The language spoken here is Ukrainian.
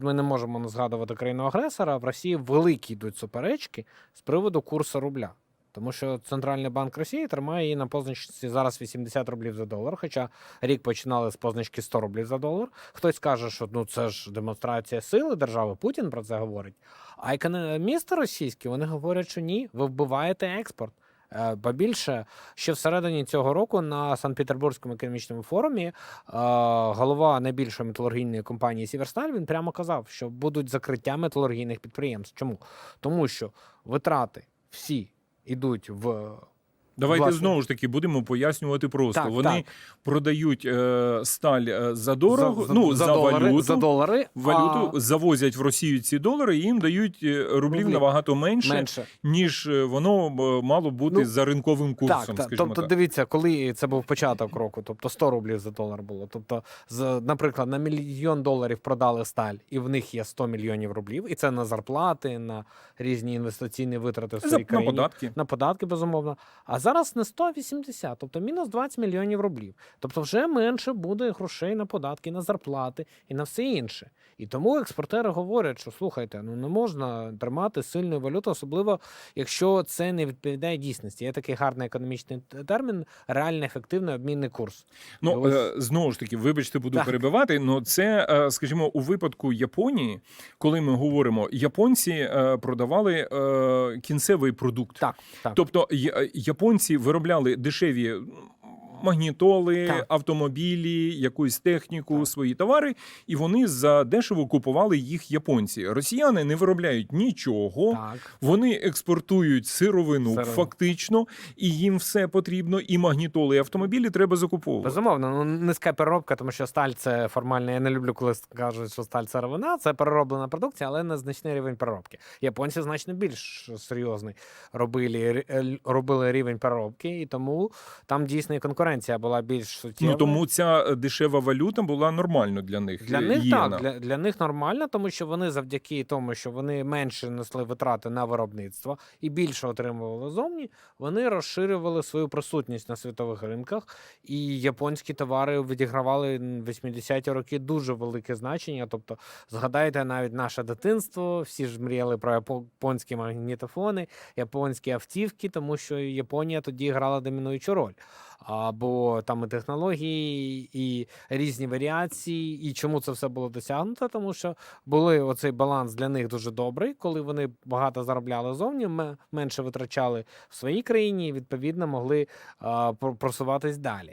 Ми не можемо не згадувати країну агресора. В Росії великі йдуть суперечки з приводу курсу рубля. Тому що Центральний банк Росії тримає її на позначці зараз 80 рублів за долар. Хоча рік починали з позначки 100 рублів за долар. Хтось каже, що ну це ж демонстрація сили держави. Путін про це говорить. А економісти російські вони говорять, що ні, ви вбиваєте експорт. Е, Ба більше, ще всередині цього року на Санкт-Петербурзькому економічному форумі е, голова найбільшої металургійної компанії Сіверсталь він прямо казав, що будуть закриття металургійних підприємств. Чому? Тому що витрати всі йдуть в Давайте Власне. знову ж таки будемо пояснювати просто. Так, Вони так. продають е, сталь е, за дорого, ну за, долари, валюту. за долари, Валюту завозять в Росію ці долари, і їм дають е, рублів набагато менше, менше. ніж е, воно мало бути Ну, за ринковим курсом. Так, так. скажімо Тобто, так. дивіться, коли це був початок року, тобто 100 рублів за долар було. Тобто, з, наприклад, на мільйон доларів продали сталь, і в них є 100 мільйонів рублів, і це на зарплати, на різні інвестиційні витрати в За- своїй на податки. На податки, безумовно. А зараз не 180, тобто мінус 20 мільйонів рублів. Тобто вже менше буде грошей на податки, на зарплати і на все інше. І тому експортери говорять, що слухайте, ну не можна тримати сильну валюту, особливо якщо це не відповідає дійсності. Є такий гарний економічний термін реально ефективний обмінний курс. Ну ось- е, знову ж таки, вибачте, буду Так. перебивати. але це, е, скажімо, у випадку Японії, коли ми говоримо, японці е, продавали кінцевий продукт. Так, так. Тобто я- японці виробляли дешеві. Магнітоли, Так. автомобілі, якусь техніку, Так. свої товари, і вони за дешево купували їх японці. Росіяни не виробляють нічого, так. вони експортують сировину, Сировину. фактично, і їм все потрібно. І магнітоли, і автомобілі треба закуповувати. Безумовно, ну низька переробка, тому що сталь це формально. Я не люблю, коли кажуть, що сталь це ровина, це перероблена продукція, але незначний рівень переробки. Японці значно більш серйозний робили, е, робили рівень переробки, і тому там дійсно і конкуренція була більш суттєва. Ну тому ця е, дешева валюта була нормально для них. Для е, них єна. так, для, для них нормально, тому що вони завдяки тому, що вони менше несли витрати на виробництво і більше отримували зовні, вони розширювали свою присутність на світових ринках. І японські товари відігравали в 80-ті роки дуже велике значення. Тобто, згадайте навіть наше дитинство, всі ж мріяли про японські магнітофони, японські автівки, тому що Японія тоді грала домінуючу роль. Або там і технології, і різні варіації. І чому це все було досягнуто? Тому що були оцей баланс для них дуже добрий, коли вони багато заробляли зовні, ме- менше витрачали в своїй країні, і відповідно могли просуватись далі.